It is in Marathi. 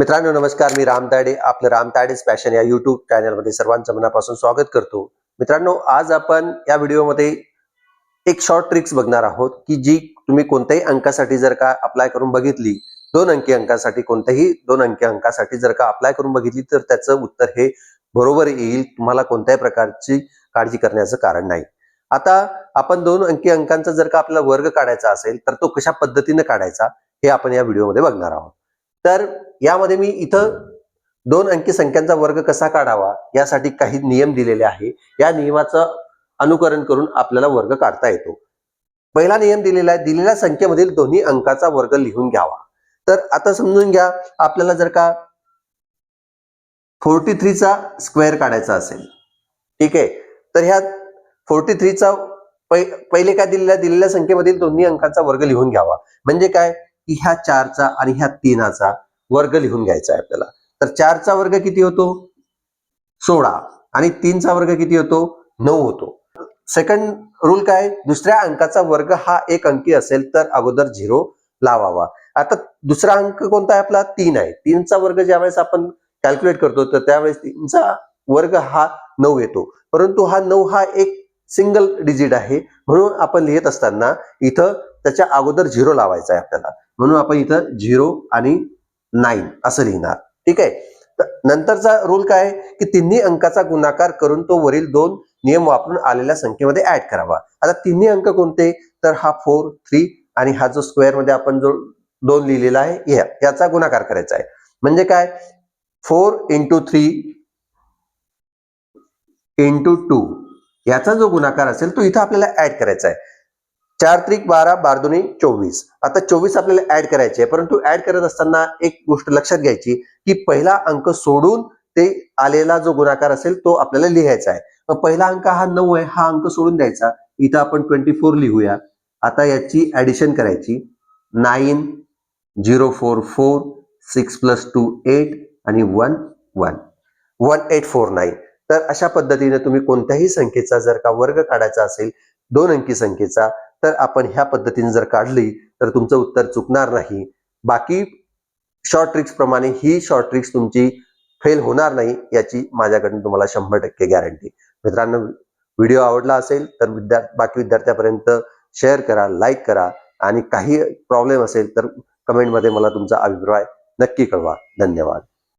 मित्रांनो नमस्कार. मी राम ताडे आपलं राम ताडेच पॅशन या युट्यूब चॅनलमध्ये सर्वांचं मनापासून स्वागत करतो. मित्रांनो आज आपण या व्हिडिओमध्ये एक शॉर्ट ट्रिक्स बघणार आहोत की जी तुम्ही कोणत्याही अंकासाठी जर का अप्लाय करून बघितली दोन अंकी अंकासाठी कोणत्याही दोन अंकी अंकासाठी जर का अप्लाय करून बघितली तर त्याचं उत्तर हे बरोबर येईल. तुम्हाला कोणत्याही प्रकारची काळजी करण्याचं कारण नाही. आता आपण दोन अंकी अंकांचा जर का आपला वर्ग काढायचा असेल तर तो कशा पद्धतीने काढायचा हे आपण या व्हिडिओमध्ये बघणार आहोत. तर यामध्ये मी इथं दोन अंकी संख्यांचा वर्ग कसा काढावा यासाठी काही नियम दिलेले आहे. या नियमाचं अनुकरण करून आपल्याला वर्ग काढता येतो. पहिला नियम दिलेला आहे दिलेल्या संख्येमधील दोन्ही अंकाचा वर्ग लिहून घ्यावा. तर आता समजून घ्या आपल्याला जर का फोर्टी थ्रीचा स्क्वेअर काढायचा असेल ठीक आहे? तर ह्या फोर्टी थ्रीचा पहिले काय दिलेल्या दिलेल्या संख्येमधील दोन्ही अंकाचा वर्ग लिहून घ्यावा. म्हणजे काय? की ह्या चारचा आणि ह्या तीनाचा वर्ग लिहून घ्यायचा आहे आपल्याला. तर चारचा वर्ग किती होतो? सोळा. आणि तीनचा वर्ग किती होतो? नऊ होतो. सेकंड रूल काय? दुसऱ्या अंकाचा वर्ग हा एक अंकी असेल तर अगोदर झिरो लावावा. आता दुसरा अंक कोणता आहे आपला? तीन आहे. तीनचा वर्ग ज्यावेळेस आपण कॅल्क्युलेट करतो तर त्यावेळेस तीनचा वर्ग हा नऊ येतो. परंतु हा नऊ हा एक सिंगल डिजिट आहे. म्हणून आपण लिहित असताना इथं त्याच्या अगोदर झिरो लावायचा आहे आपल्याला. म्हणून आपण इथं झिरो आणि नाईन असं लिहिणार. ठीक आहे? नंतरचा रूल काय आहे? की तिन्ही अंकाचा गुणाकार करून तो वरील दोन नियम वापरून आलेल्या संख्येमध्ये ऍड करावा. आता तिन्ही अंक कोणते? तर हा फोर थ्री आणि हा जो स्क्वेअरमध्ये आपण जो दोन लिहिलेला आहे या- याचा गुणाकार करायचा आहे. म्हणजे काय? Four into three into two याचा जो गुणाकार असेल तो इथं आपल्याला ऍड करायचा आहे. चार त्रिक बारा बारदुनी चोवीस. आता चोवीस आपल्याला ऍड करायचे आहे. परंतु ऍड करत असताना एक गोष्ट लक्षात घ्यायची की पहिला अंक सोडून ते आलेला जो गुणाकार असेल तो आपल्याला लिहायचा आहे. पहिला अंक हा नऊ आहे. हा अंक सोडून द्यायचा. इथं आपण ट्वेंटी फोर लिहूया. आता याची ऍडिशन करायची. Nine zero four four six plus two eight आणि one one one eight four nine तर अशा पद्धतीने तुम्ही कोणत्याही संख्येचा जर का वर्ग काढायचा असेल दोन अंकी संख्येचा तर आपण ह्या पद्धतीने जर काढली तर तुमचं उत्तर चुकणार नाही. बाकी शॉर्ट ट्रिक्स प्रमाणे ही शॉर्ट ट्रिक्स तुमची फेल होणार नाही याची माझ्याकडून तुम्हाला शंभर टक्के गॅरंटी मित्रांनो व्हिडिओ आवडला असेल तर विद्या बाकी विद्यार्थ्यापर्यंत शेअर करा लाईक करा आणि काही प्रॉब्लेम असेल तर कमेंटमध्ये मला तुमचा अभिप्राय नक्की कळवा. धन्यवाद.